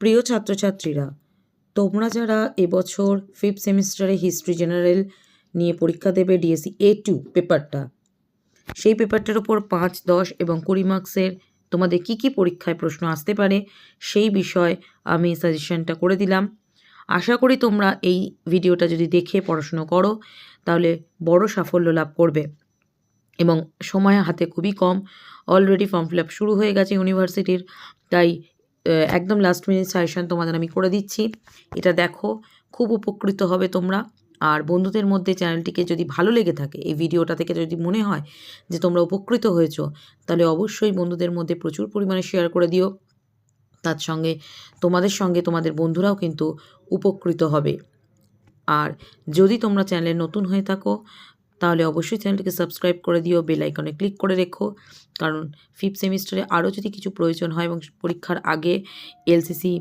প্রিয় ছাত্রছাত্রীরা, তোমরা যারা এবছর ফিফথ সেমিস্টারে হিস্ট্রি জেনারেল নিয়ে পরীক্ষা দেবে ডিএসসি এ টু পেপারটা সেই পেপারটার ওপর পাঁচ, দশ এবং কুড়ি মার্কসের তোমাদের কি কি পরীক্ষায় প্রশ্ন আসতে পারে সেই বিষয় আমি সাজেশনটা করে দিলাম। আশা করি তোমরা এই ভিডিওটা যদি দেখে পড়াশুনো করো, তাহলে বড় সাফল্য লাভ করবে এবং সময় হাতে খুবই কম। অলরেডি ফর্ম ফিল আপ শুরু হয়ে গেছে ইউনিভার্সিটির তাই একদম লাস্ট মিনিট সাজেশন তোমাদের আমি করে দিচ্ছি। এটা দেখো, খুব উপকৃত হবে তোমরা। আর বন্ধুদের মধ্যে চ্যানেলটিকে যদি ভালো লেগে থাকে, এই ভিডিওটা থেকে যদি মনে হয় যে তোমরা উপকৃত হয়েছো, তাহলে অবশ্যই বন্ধুদের মধ্যে প্রচুর পরিমাণে শেয়ার করে দিও। তার সঙ্গে, তোমাদের সঙ্গে তোমাদের বন্ধুরাও কিন্তু উপকৃত হবে। আর যদি তোমরা চ্যানেলে নতুন হয়ে থাকো তাহলে অবশ্যই চ্যানেলটিকে সাবস্ক্রাইব করে দিও, বেল আইকনে ক্লিক করে রেখো। কারণ ফিফথ সেমিস্টারে আরও যদি কিছু প্রয়োজন হয় এবং পরীক্ষার আগে এলসিসি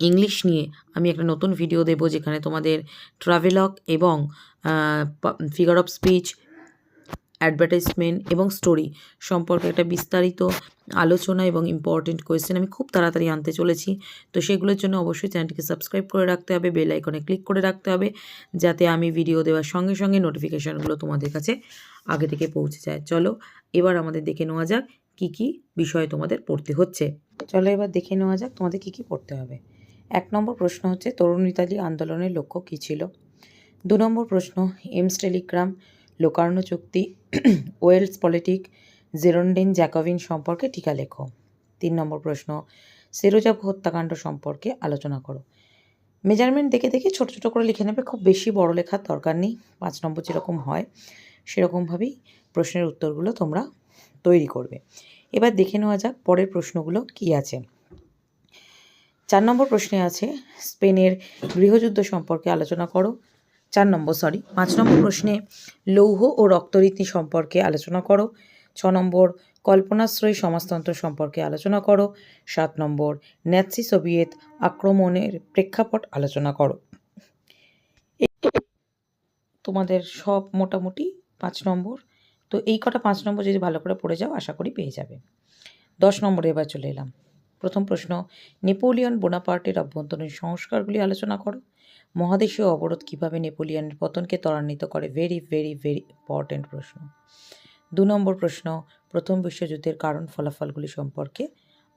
ইংলিশ নিয়ে আমি একটা নতুন ভিডিও দেব যেখানে তোমাদের ট্রাভেলক এবং ফিগার অফ স্পিচ অ্যাডভার্টাইজমেন্ট এবং স্টোরি সম্পর্কে একটা বিস্তারিত আলোচনা এবং ইম্পর্টেন্ট কোয়েশ্চেন আমি খুব তাড়াতাড়ি আনতে চলেছি। তো সেগুলোর জন্য অবশ্যই চ্যানেলটিকে সাবস্ক্রাইব করে রাখতে হবে বেল আইকনে ক্লিক করে রাখতে হবে, যাতে আমি ভিডিও দেওয়ার সঙ্গে সঙ্গে নোটিফিকেশানগুলো তোমাদের কাছে আগে থেকে পৌঁছে যায়। চলো, এবার আমাদের দেখে নেওয়া যাক কি কি বিষয় তোমাদের পড়তে হচ্ছে। চলো এবার দেখে নেওয়া যাক তোমাদের কি কি পড়তে হবে। এক নম্বর প্রশ্ন হচ্ছে, তরুণ ইতালি আন্দোলনের লক্ষ্য কী ছিল? দু নম্বর প্রশ্ন এমস টেলিগ্রাম লোকার্ণ চুক্তি, ওয়েলস পলিটিক, জেরোন্ডিন জ্যাকভিন সম্পর্কে টিকা লেখো। তিন নম্বর প্রশ্ন, সেরোজাব হত্যাকাণ্ড সম্পর্কে আলোচনা করো। মেজারমেন্ট দেখে দেখে ছোট ছোট করে লিখে নেবে, খুব বেশি বড় লেখার দরকার নেই, পাঁচ নম্বর যেরকম হয় সেরকমভাবেই প্রশ্নের উত্তরগুলো তোমরা তৈরি করবে। এবার দেখে নেওয়া যাক পরের প্রশ্নগুলো কি আছে। চার নম্বর প্রশ্নে আছে, স্পেনের গৃহযুদ্ধ সম্পর্কে আলোচনা করো। চার নম্বর সরি পাঁচ নম্বর প্রশ্নে লৌহ ও রক্তরীতি সম্পর্কে আলোচনা করো। ছ নম্বর, কল্পনাশ্রয়ী সমাজতন্ত্র সম্পর্কে আলোচনা করো। সাত নম্বর, ন্যাৎসি সোভিয়েত আক্রমণের প্রেক্ষাপট আলোচনা করো। তোমাদের সব মোটামুটি পাঁচ নম্বর। তো এই কটা পাঁচ নম্বর যদি ভালো করে পড়ে যাও, আশা করি পেয়ে যাবে। দশ নম্বরে এবার চলে এলাম। প্রথম প্রশ্ন, নেপোলিয়ন বোনাপার্টের অভ্যন্তরীণ সংস্কারগুলি আলোচনা করো। মহাদেশীয় অবরোধ কীভাবে নেপোলিয়ানের পতনকে ত্বরান্বিত করে? ভেরি ভেরি ভেরি ইম্পর্ট্যান্ট প্রশ্ন। দু নম্বর প্রশ্ন, প্রথম বিশ্বযুদ্ধের কারণ ফলাফলগুলি সম্পর্কে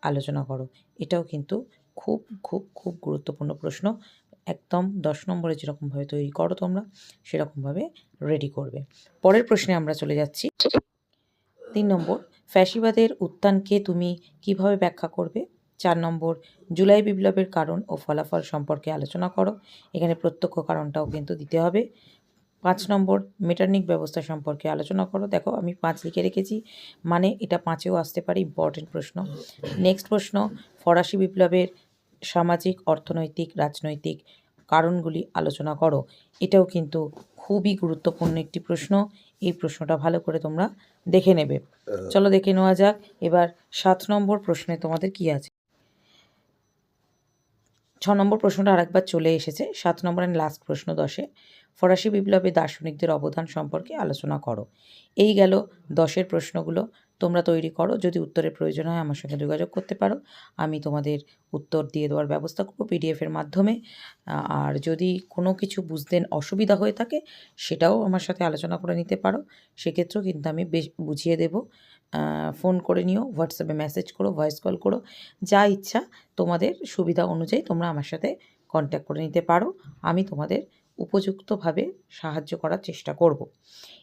আলোচনা করো। এটাও কিন্তু খুব খুব খুব গুরুত্বপূর্ণ প্রশ্ন। একদম দশ নম্বরে যেরকমভাবে তৈরি করো তোমরা সেরকমভাবে রেডি করবে। পরের প্রশ্নে আমরা চলে যাচ্ছি। তিন নম্বর, ফ্যাসিবাদের উত্থানকে তুমি কীভাবে ব্যাখ্যা করবে? চার নম্বর জুলাই বিপ্লবের কারণ ও ফলাফল সম্পর্কে আলোচনা করো। এখানে প্রত্যক্ষ কারণটাও কিন্তু দিতে হবে। পাঁচ নম্বর মেটার্নিক ব্যবস্থা সম্পর্কে আলোচনা করো। দেখো আমি পাঁচ লিখে রেখেছি। মানে এটা পাঁচেও আসতে পারে ইম্পর্টেন্ট প্রশ্ন। নেক্সট প্রশ্ন ফরাসি বিপ্লবের সামাজিক অর্থনৈতিক রাজনৈতিক কারণগুলি আলোচনা করো। এটাও কিন্তু খুবই গুরুত্বপূর্ণ একটি প্রশ্ন। এই প্রশ্নটা ভালো করে তোমরা দেখে নেবে। চলো দেখে নেওয়া যাক। এবার সাত নম্বর প্রশ্নে তোমাদের কি আছে? ছ নম্বর প্রশ্নটা আরেকবার চলে এসেছে। সাত নম্বর অ্যান্ড লাস্ট প্রশ্ন দশে। ফরাসি বিপ্লবে দার্শনিকদের অবদান সম্পর্কে আলোচনা করো। এই গেল দশের প্রশ্নগুলো। তোমরা তৈরি করো। যদি উত্তরের প্রয়োজন হয় আমার সঙ্গে যোগাযোগ করতে পারো। আমি তোমাদের উত্তর দিয়ে দেওয়ার ব্যবস্থা করব পিডিএফের মাধ্যমে। আর যদি কোনো কিছু বুঝতে অসুবিধা হয়ে থাকে, সেটাও আমার সাথে আলোচনা করে নিতে পারো। সেক্ষেত্রেও কিন্তু আমি বেশ বুঝিয়ে দেবো। ফোন করে নিও হোয়াটসঅ্যাপে মেসেজ করো ভয়েস কল করো, যা ইচ্ছা তোমাদের সুবিধা অনুযায়ী তোমরা আমার সাথে কন্ট্যাক্ট করে নিতে পারো। আমি তোমাদের উপযুক্তভাবে সাহায্য করার চেষ্টা করব।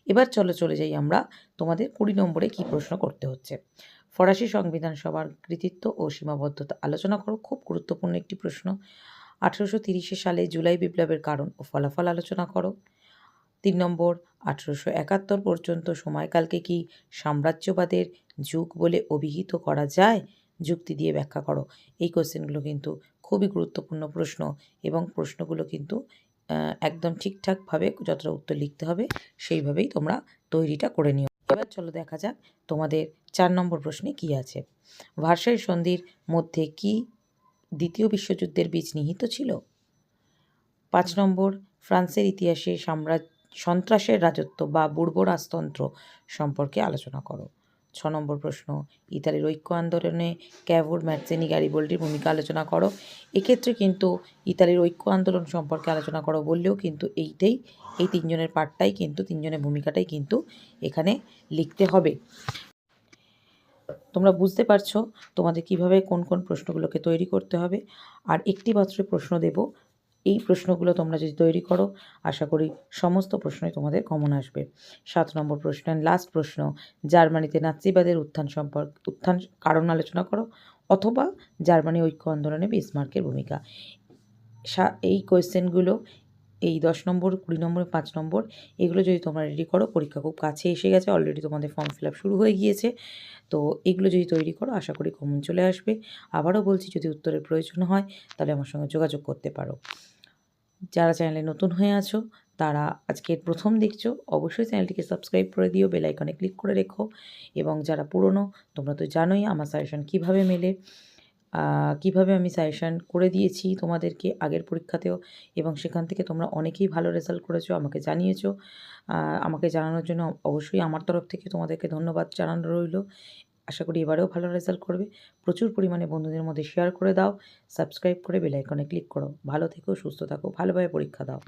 এবার চলো, চলে যাই আমরা তোমাদের কুড়ি নম্বরে কী প্রশ্ন করতে হচ্ছে। ফরাসি সংবিধান সভার কৃতিত্ব ও সীমাবদ্ধতা আলোচনা করো, খুব গুরুত্বপূর্ণ একটি প্রশ্ন। আঠেরোশো সালে জুলাই বিপ্লবের কারণ ও ফলাফল আলোচনা করো। তিন নম্বর, আঠেরোশো একাত্তর পর্যন্ত সময়কালকে কি সাম্রাজ্যবাদের যুগ বলে অভিহিত করা যায়? যুক্তি দিয়ে ব্যাখ্যা করো। এই কোশ্চেনগুলো কিন্তু খুবই গুরুত্বপূর্ণ প্রশ্ন এবং প্রশ্নগুলো কিন্তু একদম ঠিকঠাকভাবে যতটা উত্তর লিখতে হবে সেইভাবেই তোমরা তৈরিটা করে নিও। এবার চলো দেখা যাক তোমাদের চার নম্বর প্রশ্নে কি আছে। ভার্সাই সন্ধির মধ্যে কি দ্বিতীয় বিশ্বযুদ্ধের বীজ নিহিত ছিল? পাঁচ নম্বর, ফ্রান্সের ইতিহাসে সাম্রাজ্য সন্ত্রাসের রাজত্ব বা রাজতন্ত্র সম্পর্কে আলোচনা করো। ছ নম্বর প্রশ্ন, ইতালির ঐক্য আন্দোলনে ক্যাভোর ম্যাটসেনি গ্যারিবোল্ডির ভূমিকা আলোচনা করো। এক্ষেত্রে কিন্তু ইতালির ঐক্য আন্দোলন সম্পর্কে আলোচনা করো বললেও কিন্তু এইটাই, এই তিনজনের পার্টটাই কিন্তু, তিনজনের ভূমিকাটাই কিন্তু এখানে লিখতে হবে। তোমরা বুঝতে পারছ তোমাদের কীভাবে কোন কোন প্রশ্নগুলোকে তৈরি করতে হবে। আর একটি মাত্র প্রশ্ন দেব এই প্রশ্নগুলো তোমরা যদি তৈরি করো, আশা করি সমস্ত প্রশ্নই তোমাদের কমন আসবে। সাত নম্বর প্রশ্ন লাস্ট প্রশ্ন, জার্মানিতে নাৎসিবাদের উত্থান সম্পর্ক, উত্থান কারণ আলোচনা করো, অথবা জার্মানি ঐক্য আন্দোলনে বিসমার্কের ভূমিকা। এই কোয়েশ্চেনগুলো এই দশ নম্বর, কুড়ি নম্বর, পাঁচ নম্বর, এগুলো যদি তোমরা রেডি করো, পরীক্ষা খুব কাছে এসে গেছে অলরেডি তোমাদের ফর্ম ফিল শুরু হয়ে গিয়েছে। তো এগুলো যদি তৈরি করো, আশা করি কমন চলে আসবে। আবারও বলছি, যদি উত্তরের প্রয়োজন হয়, তাহলে আমার সঙ্গে যোগাযোগ করতে পারো। যারা চ্যানেলে নতুন হয়ে আছো, তারা আজকে প্রথম দেখছ, অবশ্যই চ্যানেলটিকে সাবস্ক্রাইব করে দিও, বেল আইকনে ক্লিক করে রেখো। এবং যারা পুরনো, তোমরা তো জানোই আমার সাজেশন কীভাবে মেলে। কীভাবে আমি সাজেশন করে দিয়েছি তোমাদেরকে আগের পরীক্ষাতেও। এবং সেখান থেকে তোমরা অনেকেই ভালো রেজাল্ট করেছ, আমাকে জানিয়েছো। আমাকে জানানোর জন্য অবশ্যই আমার তরফ থেকে তোমাদেরকে ধন্যবাদ জানানো রইল। আশা করি এবারেও ভালো রেজাল্ট করবে। প্রচুর পরিমাণে বন্ধুদের মধ্যে শেয়ার করে দাও সাবস্ক্রাইব করে বেলাইকনে ক্লিক করো। ভালো থেকো, সুস্থ থাকো, ভালোভাবে পরীক্ষা দাও।